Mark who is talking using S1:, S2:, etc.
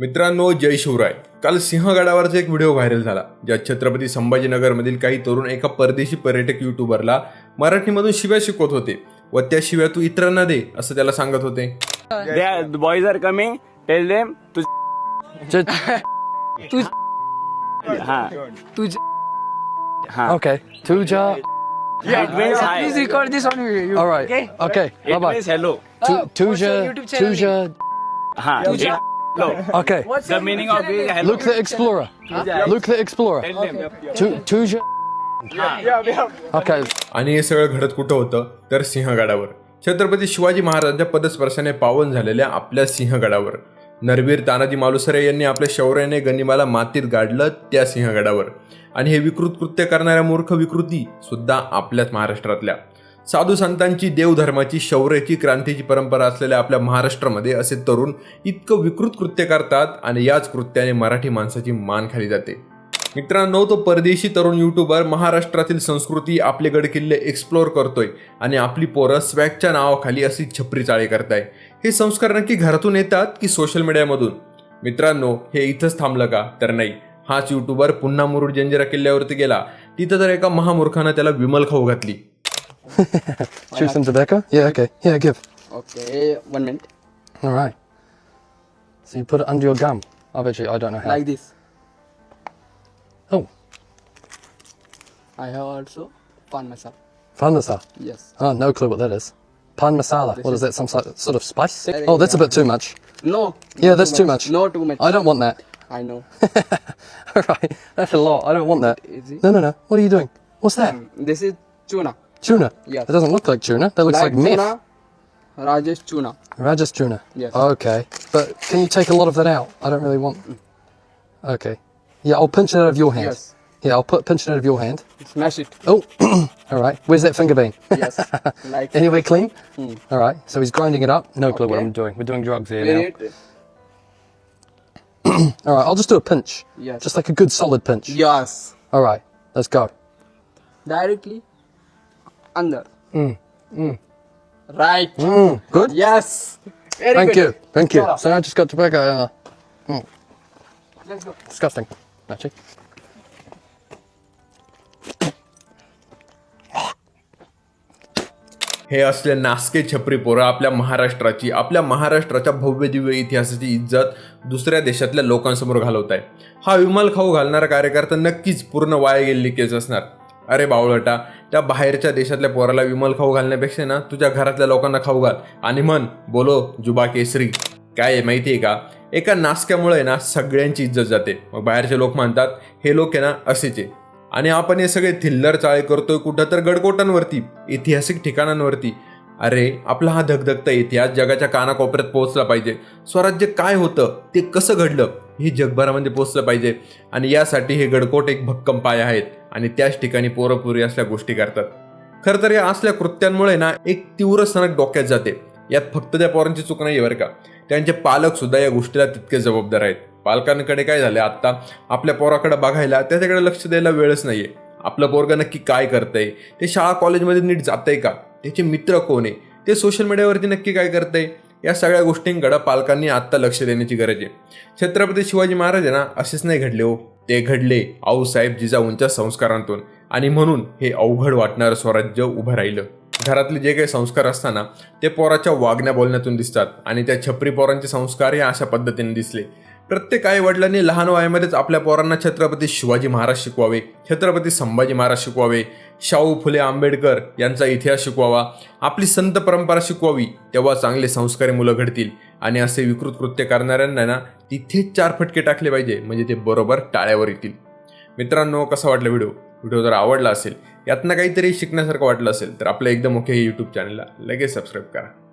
S1: मित्रांनो जय शिवराय. काल सिंहगडावरचा एक व्हिडिओ व्हायरल झाला ज्या छत्रपती संभाजीनगरमधील काही तरुण एका परदेशी पर्यटक युट्यूबरला मराठीमधून शिव्या शिकवत होते व त्या शिव्या तू इतरांना दे असं त्याला सांगत होते.
S2: Boys are
S3: coming
S2: tell them
S3: Tu
S2: Tu okay
S3: please
S2: okay
S3: okay Hello.
S2: Okay.
S3: The meaning of it is hello.
S2: Luke the Explorer. Luke the Explorer.
S3: Tell them.
S2: Tu- Tuja. Okay.
S1: आणि हे सगळं घडत कुठं होतं तर सिंहगडावर छत्रपती शिवाजी महाराजांच्या पदस्पर्शाने पावन झालेल्या आपल्या सिंहगडावर नरवीर तानाजी मालुसरे यांनी आपल्या शौर्याने गनिमाला मातीत गाडलं त्या सिंहगडावर आणि हे विकृत कृत्य करणाऱ्या मूर्ख विकृती सुद्धा आपल्याच महाराष्ट्रातल्या साधू संतांची देवधर्माची शौर्याची क्रांतीची परंपरा असलेल्या आपल्या महाराष्ट्रामध्ये असे तरुण इतकं विकृत कृत्य करतात आणि याच कृत्याने मराठी माणसाची मान खाली जाते. मित्रांनो तो परदेशी तरुण युट्यूबर महाराष्ट्रातील संस्कृती आपले गडकिल्ले एक्सप्लोअर करतोय आणि आपली पोरं स्वॅगच्या नावाखाली अशी छपरी चाळी करताय. हे संस्कार नक्की घरातून येतात की सोशल मीडियामधून मित्रांनो हे इथंच थांबलं का? तर नाही. हाच युट्यूबर पुन्हा मुरुड जंजिरा किल्ल्यावरती गेला. तिथं तर एका महामूर्खानं त्याला विमल खाऊ घातली.
S2: Choose some tobacco. Yeah. Okay. Yeah. Give.
S4: Okay, one minute.
S2: All right. So you put it under your gum. I bet you. I don't know how.
S4: Like this.
S2: Oh,
S4: I have also pan masala.
S2: pan masala.
S4: Yes.
S2: Oh, no clue what that is. Pan masala.
S4: This
S2: What
S4: is-
S2: is that? Some sort sort of spice? Oh, that's a bit too much.
S4: No.
S2: Yeah, that's too much.
S4: No, too much.
S2: I don't want that.
S4: I know.
S2: All right. That's a lot. I don't want that.
S4: Is it?
S2: No, no, no. What are you doing? What's that?
S4: Um, this is tuna.
S2: Tuna.
S4: Yes.
S2: That doesn't look like tuna. That looks like, meth.
S4: tuna. Rajesh tuna.
S2: Rajas tuna.
S4: Yes.
S2: Okay. But can you take a lot of that out? I don't really want. Okay. Yeah, I'll pinch it out of your hand.
S4: Yes.
S2: Yeah, I'll put pinch it out of your hand.
S4: Smash it.
S2: Oh, all right. Where's that finger been?
S4: Yes. like
S2: Anywhere clean? Hmm. All right. So he's grinding it up. No clue what I'm doing. We're doing drugs here
S4: clean
S2: now. All right. I'll just do a pinch.
S4: Yes.
S2: Just like a good solid pinch.
S4: Yes.
S2: All right. Let's go.
S4: Directly under. Right.
S2: Mm, good.
S4: Yes. Very
S2: Thank
S4: good.
S2: you. Thank you.
S4: Go.
S2: So I just got tobacco. Uh,
S4: Let's go.
S2: disgusting. Actually.
S1: हे असले नासके छपरी पोरं आपल्या महाराष्ट्राची आपल्या महाराष्ट्राच्या भव्य दिव्य इतिहासाची इज्जत दुसऱ्या देशातल्या लोकांसमोर घालवत आहे हा विमल खाऊ घालणारा कार्यकर्ता नक्कीच पूर्ण वाया गेलेली केस असणार अरे बावळटा त्या बाहेरच्या देशातल्या पोराला विमल खाऊ घालण्यापेक्षा ना तुझ्या घरातल्या लोकांना खाऊ घाल. आणि म्हण बोलो जुबा केसरी. काय आहे माहिती आहे का? एका नासक्यामुळे ना सगळ्यांची इज्जत जाते. मग बाहेरचे लोक म्हणतात हे लोक आहे ना असेचे. आणि आपण हे सगळे थिल्लर चाळे करतोय कुठं तर गडकोटांवरती ऐतिहासिक ठिकाणांवरती. अरे आपला हा धगधगता इतिहास जगाच्या कानाकोपऱ्यात पोहोचला पाहिजे. स्वराज्य काय होतं ते कसं घडलं हे जगभरामध्ये पोहोचलं पाहिजे. आणि यासाठी हे गडकोट एक भक्कम पाय आहेत. आणि त्याच ठिकाणी पोरपुरी असल्या गोष्टी करतात. खरं तर या असल्या कृत्यांमुळे ना एक तीव्र सनक डोक्यात जाते. यात फक्त त्या पोरांची चूक नाही बरं का. त्यांचे पालक सुद्धा या गोष्टीला तितके जबाबदार आहेत. पालकांकडे काय झालं आता आपल्या पोराकडे बघायला त्याच्याकडे लक्ष द्यायला वेळच नाहीये. आपलं पोरग नक्की काय करतंय? ते शाळा कॉलेजमध्ये नीट जातंय का? त्याचे मित्र कोण आहे? ते सोशल मीडियावरती नक्की काय करतंय? या सगळ्या गोष्टींकडे पालकांनी आत्ता लक्ष देण्याची गरज आहे. छत्रपती शिवाजी महाराज आहे ना असेच नाही घडले हो. ते घडले आऊसाहेब जिजाऊंच्या संस्कारांतून. आणि म्हणून हे अवघड वाटणारं स्वराज्य उभं राहिलं. घरातले जे काही संस्कार असताना ते पोराच्या वागण्या बोलण्यातून दिसतात. आणि त्या छपरी पोरांचे संस्कार हे अशा पद्धतीने दिसले. प्रत्येक आई वडिलांनी लहान वयामध्येच आपल्या पोरांना छत्रपती शिवाजी महाराज शिकवावे छत्रपती संभाजी महाराज शिकवावे शाहू फुले आंबेडकर यांचा इतिहास शिकवावा आपली संत परंपरा शिकवावी तेव्हा चांगले संस्कारी मुलं घडतील. आणि असे विकृत कृत्य करणाऱ्यांना ना तिथेच चार फटके टाकले पाहिजे म्हणजे ते बरोबर टाळ्यावर येतील. मित्रांनो कसा वाटला व्हिडिओ? व्हिडिओ जर आवडला असेल यातनं काहीतरी शिकण्यासारखं वाटलं असेल तर आपलं एकदम ओके यूट्यूब चॅनलला लगेच सबस्क्राईब करा.